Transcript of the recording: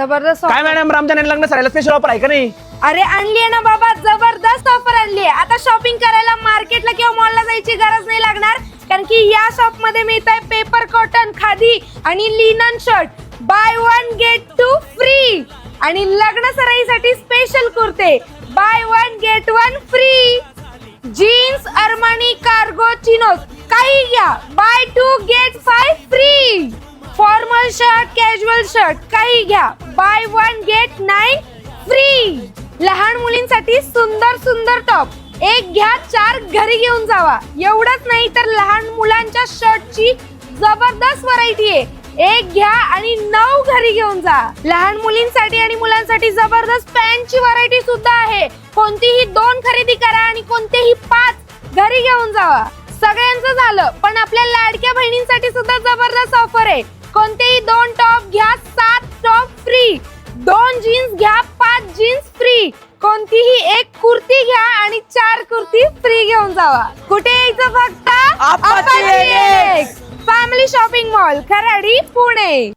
जबरदस्त काय मॅडम रमजान लग्न सरायला स्पेशल ऑफर आहे का नाही? अरे आणली आहे ना बाबा जबरदस्त ऑफर आणली आहे. आता शॉपिंग करायला मार्केटला किंवा मॉलला जायची गरज नाही लागणार कारण की या शॉपमध्ये मिळत आहे पेपर कॉटन खादी आणि linen shirt buy one get two free आणि लग्न सराईसाठी स्पेशल कुर्ते. Buy one get one free jeans Armani cargo chinos काही घ्या. Buy two get five free formal shirt casual shirt काही घ्या. Buy one get nine free लहान मुलींसाठी सुंदर सुंदर टॉप एक घ्या चार घरी घेऊन जावा. एवढंच नाही तर लहान मुलांच्या शर्टची जबरदस्त व्हरायटी आहे. एक घ्या आणि नऊ घरी घेऊन जा. लहान मुलींसाठी आणि मुलांसाठी जबरदस्त पॅन्टची व्हरायटी सुद्धा आहे. कोणतीही दोन खरेदी करा आणि कोणतेही पाच घरी घेऊन जावा. सगळ्यांचं झालं पण आपल्या लाडक्या बहिणींसाठी सुद्धा जबरदस्त ऑफर आहे. कोणतेही दोन टॉप टॉप फ्री दोन जीन्स घ्या पाच जीन्स फ्री कोणतीही एक कुर्ती घ्या आणि चार कुर्ती फ्री घेऊन जावा. कुठे यायचं फक्त. Family shopping mall Kharadi Pune.